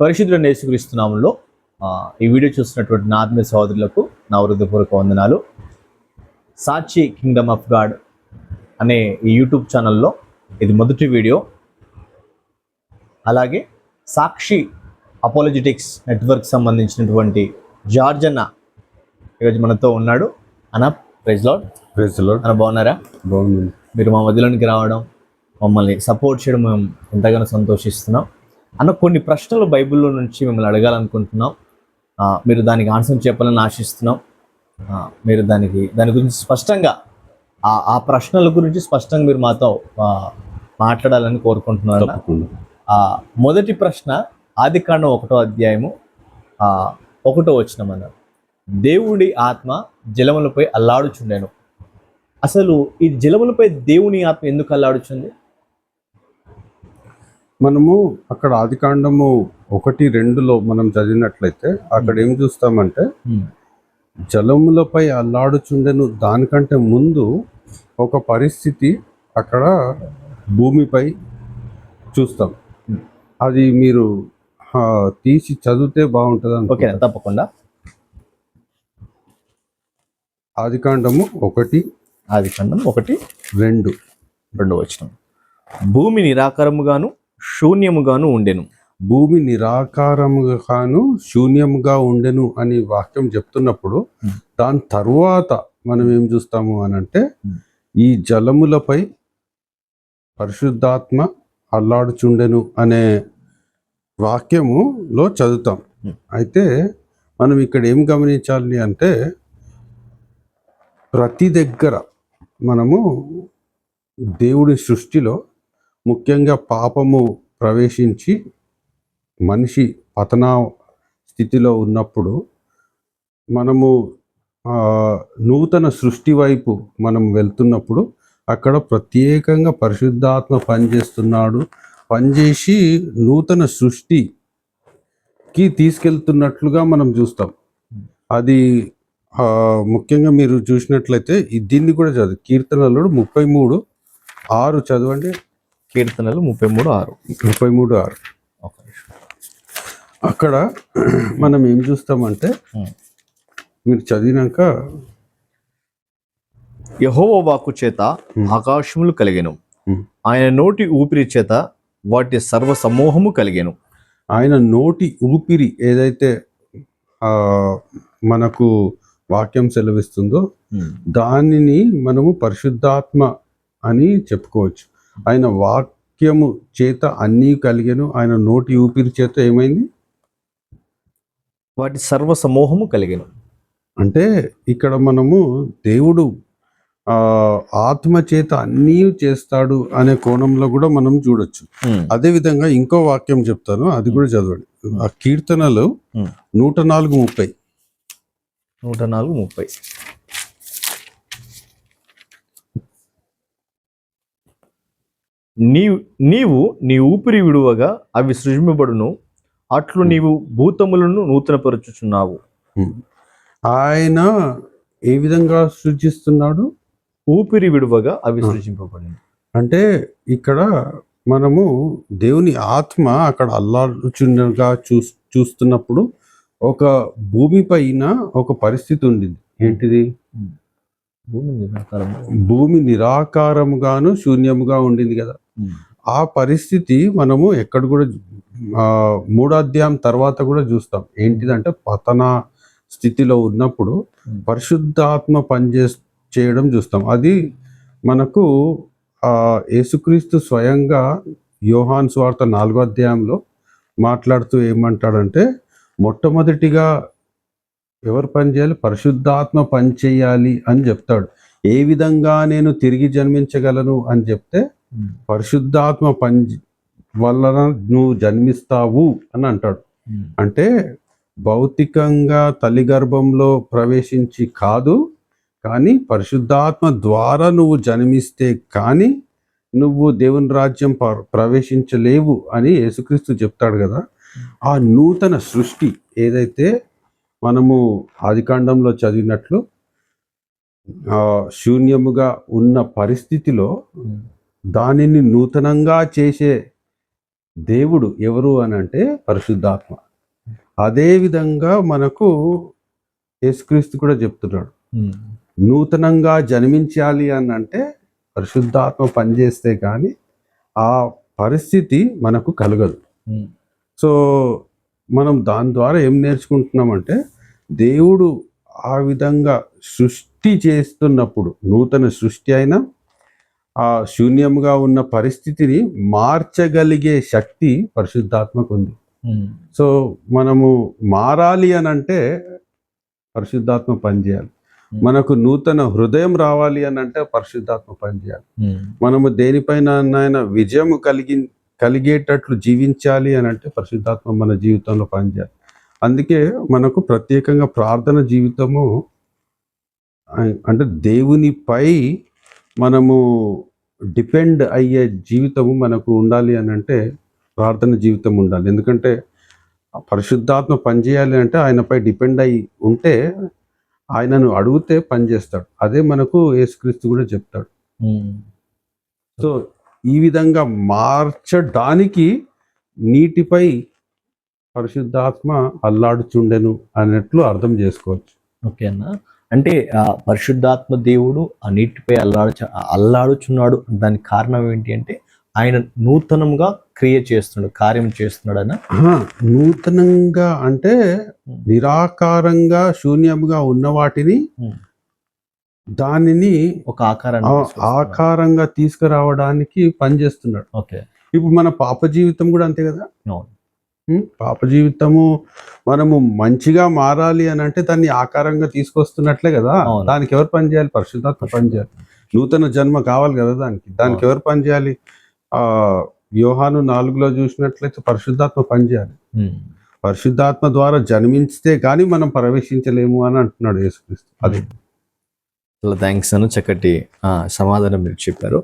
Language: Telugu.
పరిశుద్ధులను యేసుక్రీస్తునామంలో ఆ, ఈ వీడియో చూస్తున్నటువంటి నా ఆత్మీయ సహోదరులకు నా హృదయపూర్వక వందనాలు. సాక్షి కింగ్డమ్ ఆఫ్ గాడ్ అనే ఈ యూట్యూబ్ ఛానల్లో ఇది మొదటి వీడియో. అలాగే సాక్షి అపాలజెటిక్స్ నెట్వర్క్ సంబంధించినటువంటి జార్జ్ అన్న ఈరోజు మనతో ఉన్నాడు. అన్న ప్రైజ్ లాడ్ ప్రైజ్ లార్డ్. అన్న బాగున్నారా? బాగుంది మీరు మా మధ్యలోనికి రావడం మమ్మల్ని సపోర్ట్ చేయడం మేము ఎంతగానో సంతోషిస్తున్నాం. అన్న కొన్ని ప్రశ్నలు బైబిల్లో నుంచి మిమ్మల్ని అడగాలనుకుంటున్నాం. మీరు దానికి ఆన్సర్ చెప్పాలని ఆశిస్తున్నాం. మీరు దానికి దాని గురించి స్పష్టంగా ఆ ప్రశ్నల గురించి స్పష్టంగా మీరు మాతో మాట్లాడాలని కోరుకుంటున్నారు మొదటి ప్రశ్న ఆది కాండం ఒకటో అధ్యాయము ఒకటో వచ్చిన మన దేవుడి ఆత్మ జలములపై అల్లాడుచుండెను. అసలు ఈ జలములపై దేవుని ఆత్మ ఎందుకు అల్లాడుచుంది? మనము అక్కడ ఆదికాండము ఒకటి రెండులో మనం చదివినట్లయితే అక్కడ ఏం చూస్తామంటే జలములపై అల్లాడుచుండెను దానికంటే ముందు ఒక పరిస్థితి అక్కడ భూమిపై చూస్తాం. అది మీరు తీసి చదివితే బాగుంటుంది ఓకే తప్పకుండా. ఆదికాండము ఒకటి ఆది కాండం ఒకటి రెండు. రెండో వచనం. భూమి నిరాకారముగాను శూన్యముగాను ఉండెను భూమి నిరాకారముగాను శూన్యముగా ఉండెను అని వాక్యం చెప్తున్నప్పుడు. దాని తరువాత మనం ఏం చూస్తాము అని అంటే. ఈ జలములపై పరిశుద్ధాత్మ అల్లాడుచుండెను అనే వాక్యములో చదువుతాం. అయితే మనం ఇక్కడ ఏం గమనించాలి అంటే ప్రతి దగ్గర మనము దేవుడి సృష్టిలో ముఖ్యంగా పాపము ప్రవేశించి మనిషి పతన స్థితిలో ఉన్నప్పుడు మనము నూతన సృష్టి వైపు మనం వెళ్తున్నప్పుడు అక్కడ ప్రత్యేకంగా పరిశుద్ధాత్మ పనిచేస్తున్నాడు. పనిచేసి నూతన సృష్టికి తీసుకెళ్తున్నట్లుగా మనం చూస్తాం. అది ముఖ్యంగా మీరు చూసినట్లయితే దీన్ని కూడా చదువు కీర్తనలు ముప్పై మూడు ఆరు చదవండి. కీర్తనలు ముప్పై మూడు ఆరు ముప్పై మూడు ఆరు. అక్కడ మనం ఏం చూస్తామంటే. మీరు చదివినాక యెహోవా వాక్కు చేత. ఆకాశములు కలిగెను. ఆయన నోటి ఊపిరి చేత వాటి సర్వ సమూహము కలిగెను ఆయన నోటి ఊపిరి ఏదైతే మనకు వాక్యం సెలవిస్తుందో దానిని మనము పరిశుద్ధాత్మ అని చెప్పుకోవచ్చు ఆయన వాక్యము చేత అన్నీ కలిగెను. ఆయన నోటి ఊపిరి చేత ఏమైంది? వాటి సర్వ సమూహము కలిగెను. అంటే ఇక్కడ మనము దేవుడు ఆత్మ చేత అన్నీ చేస్తాడు అనే కోణంలో కూడా మనం చూడొచ్చు. అదే విధంగా ఇంకో వాక్యం చెప్తాను అది కూడా చదవండి. ఆ కీర్తనలు. నూట నాలుగు ముప్పై. నూట నాలుగు ముప్పై. నీవు నీవు నీ ఊపిరి విడువగా అవి సృజింపబడును. అట్లు నీవు భూతములను నూతనపరచుచున్నావు. ఆయన ఏ విధంగా సృజిస్తున్నాడు? ఊపిరి విడువగా అవి ఆ. సృజింపబడిన. అంటే ఇక్కడ మనము దేవుని ఆత్మ అక్కడ అల్లాడుచుండగా చూ చూస్తున్నప్పుడు ఒక భూమి పైన ఒక పరిస్థితి ఉండింది. ఏంటిది? భూమి నిరాకారము. భూమి నిరాకారముగాను శూన్యముగా ఉండింది కదా. ఆ పరిస్థితి మనము ఎక్కడ కూడా ఆ, మూడో అధ్యాయం తర్వాత కూడా చూస్తాం. ఏంటిదంటే పతన స్థితిలో ఉన్నప్పుడు. పరిశుద్ధాత్మ పనిచే చేయడం చూస్తాం. అది మనకు ఆ యేసుక్రీస్తు స్వయంగా యోహాన్ స్వార్థ నాలుగో అధ్యాయంలో మాట్లాడుతూ ఏమంటాడంటే మొట్టమొదటిగా ఎవరు పని చేయాలి? పరిశుద్ధాత్మ పని చేయాలి అని చెప్తాడు. ఏ విధంగా నేను తిరిగి జన్మించగలను అని చెప్తే పరిశుద్ధాత్మ పని వలన నువ్వు జన్మిస్తావు అని అంటాడు. అంటే భౌతికంగా తల్లి గర్భంలో ప్రవేశించి కాదు కానీ పరిశుద్ధాత్మ ద్వారా నువ్వు జన్మిస్తే కానీ నువ్వు దేవుని రాజ్యం ప్ర- ప్రవేశించలేవు అని యేసుక్రీస్తు చెప్తాడు కదా. ఆ నూతన సృష్టి ఏదైతే మనము ఆదికాండంలో చదివినట్లు ఆ, శూన్యముగా ఉన్న పరిస్థితిలో దానిని నూతనంగా చేసే దేవుడు ఎవరు అని అంటే పరిశుద్ధాత్మ. అదే విధంగా మనకు యేసుక్రీస్తు కూడా చెప్తున్నాడు. నూతనంగా జన్మించాలి అని అంటే పరిశుద్ధాత్మ పనిచేస్తే కానీ ఆ పరిస్థితి మనకు కలగదు. సో మనం దాని ద్వారా ఏం నేర్చుకుంటున్నామంటే దేవుడు ఆ విధంగా సృష్టి చేస్తున్నప్పుడు నూతన సృష్టి అయినా ఆ శూన్యంగా ఉన్న పరిస్థితిని మార్చగలిగే శక్తి పరిశుద్ధాత్మకు ఉంది. ఉమ్, సో మనము మారాలి అని అంటే పరిశుద్ధాత్మ పనిచేయాలి మనకు నూతన హృదయం రావాలి అని అంటే పరిశుద్ధాత్మ పనిచేయాలి ఉమ్, మనము దేనిపైన నాయన విజయం కలిగి కలిగేటట్లు జీవించాలి అని అంటే పరిశుద్ధాత్మ మన జీవితంలో పనిచేయాలి అందుకే మనకు ప్రత్యేకంగా ప్రార్థన జీవితము అంటే దేవునిపై మనము డిపెండ్ అయ్యే జీవితము మనకు ఉండాలి అని అంటే ప్రార్థన జీవితం ఉండాలి. ఎందుకంటే పరిశుద్ధాత్మ పనిచేయాలి అంటే ఆయనపై డిపెండ్ అయి ఉంటే ఆయనను అడిగితే పనిచేస్తాడు అదే మనకు యేసుక్రీస్తు కూడా చెప్తాడు. సో ఈ విధంగా మార్చడానికి నీటిపై పరిశుద్ధాత్మ అల్లాడుచుండెను అన్నట్లు అర్థం చేసుకోవచ్చు. ఓకే అన్న. అంటే ఆ పరిశుద్ధాత్మ దేవుడు ఆ నీటిపై అల్లాడు అల్లాడుచున్నాడు దానికి కారణం ఏంటి అంటే ఆయన నూతనంగా క్రియ చేస్తున్నాడు కార్యం చేస్తున్నాడు అన్న ఆహా, నూతనంగా అంటే నిరాకారంగా శూన్యంగా ఉన్న వాటిని దానిని ఒక ఆకారాన్ని. ఆకారంగా తీసుకురావడానికి పనిచేస్తున్నాడు. ఓకే. ఇప్పుడు మన పాప జీవితం కూడా అంతే కదా? పాప జీవితము మనము మంచిగా మారాలి అని అంటే దాన్ని ఆకారంగా తీసుకొస్తున్నట్లే కదా. దానికి ఎవరు పని చేయాలి? పరిశుద్ధాత్మ పని చేయాలి. నూతన జన్మ కావాలి కదా దానికి. దానికి ఎవరు పని చేయాలి? ఆ యోహాను నాలుగులో చూసినట్లయితే పరిశుద్ధాత్మ పని చేయాలి. ఉమ్, పరిశుద్ధాత్మ ద్వారా జన్మించితే కానీ మనం ప్రవేశించలేము అని అంటున్నాడు యేసుక్రీస్తు. అది. థ్యాంక్స్ అను చక్కటి సమాధానం మీరు చెప్పారు.